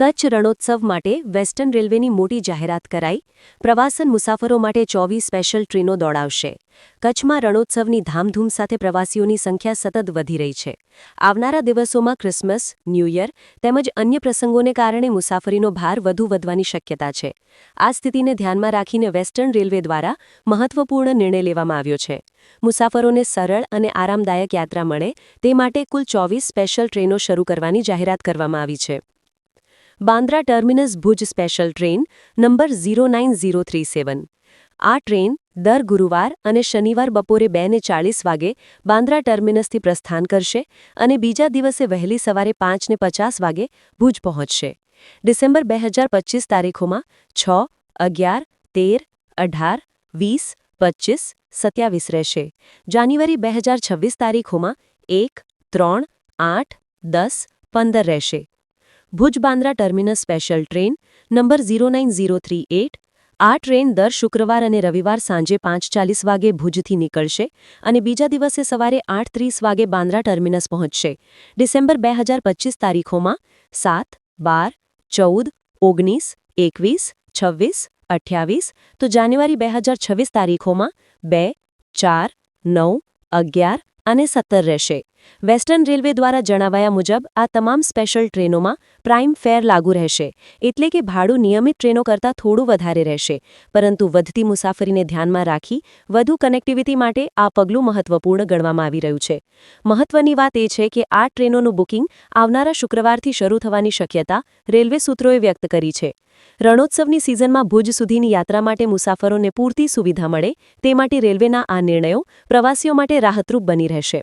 કચ્છ રણોત્સવ માટે વેસ્ટર્ન રેલવેની મોટી જાહેરાત કરાઈ. પ્રવાસન મુસાફરો માટે ચોવીસ સ્પેશિયલ ટ્રેનો દોડાવશે. કચ્છમાં રણોત્સવની ધામધૂમ સાથે પ્રવાસીઓની સંખ્યા સતત વધી રહી છે. આવનારા દિવસોમાં ક્રિસમસ, ન્યૂ યર તેમજ અન્ય પ્રસંગોને કારણે મુસાફરીનો ભાર વધુ વધવાની શક્યતા છે. આ સ્થિતિને ધ્યાનમાં રાખીને વેસ્ટર્ન રેલવે દ્વારા મહત્વપૂર્ણ નિર્ણય લેવામાં આવ્યો છે. મુસાફરોને સરળ અને આરામદાયક યાત્રા મળે તે માટે કુલ ચોવીસ સ્પેશિયલ ટ્રેનો શરૂ કરવાની જાહેરાત કરવામાં આવી છે. Bandra terminus Bhuj special train number zero nine zero three seven. આ ટ્રેન દર ગુરુવાર અને શનિવાર બપોરે બે ને ચાળીસ વાગે બાંદ્રા ટર્મિનસથી પ્રસ્થાન કરશે અને બીજા દિવસે વહેલી સવારે પાંચ ને પચાસ વાગે ભુજ પહોંચશે. ડિસેમ્બર બે હજાર પચીસ તારીખોમાં છ, અગિયાર, તેર, અઢાર, વીસ, પચીસ, સત્યાવીસ રહેશે. જાન્યુઆરી બે હજાર છવ્વીસ તારીખોમાં એક, ત્રણ, આઠ, દસ, પંદર રહેશે. Bhuj Bandra terminus special train, number zero nine zero three eight, આ ટ્રેન દર શુક્રવાર અને રવિવાર સાંજે પાંચ ચાલીસ વાગે ભુજથી નીકળશે અને બીજા દિવસે સવારે આઠ ત્રીસ વાગે બાંદ્રા ટર્મિનસ પહોંચશે. ડિસેમ્બર બે હજાર પચીસ તારીખોમાં સાત, બાર, ચૌદ, ઓગણીસ, એકવીસ, છવ્વીસ, અઠ્યાવીસ, તો જાન્યુઆરી બે હજાર છવ્વીસ તારીખોમાં બે, ચાર, નવ, અગિયાર અને સત્તર રહેશે. વેસ્ટર્ન રેલવે દ્વારા જણાવાયા મુજબ, આ તમામ સ્પેશિયલ ટ્રેનોમાં પ્રાઇમ ફેર લાગુ રહેશે, એટલે કે ભાડું નિયમિત ટ્રેનો કરતાં થોડું વધારે રહેશે. પરંતુ વધતી મુસાફરીને ધ્યાનમાં રાખી, વધુ કનેક્ટિવિટી માટે આ પગલું મહત્વપૂર્ણ ગણવામાં આવી રહ્યું છે. મહત્વની વાત એ છે કે આ ટ્રેનોનું બુકિંગ આવનારા શુક્રવારથી શરૂ થવાની શક્યતા રેલવે સૂત્રોએ વ્યક્ત કરી છે. રણોત્સવની સિઝનમાં ભુજ સુધીની યાત્રા માટે મુસાફરોને પૂરતી સુવિધા મળે, તે માટે રેલવેના આ નિર્ણયો પ્રવાસીઓ માટે રાહતરૂપ બની રહેશે.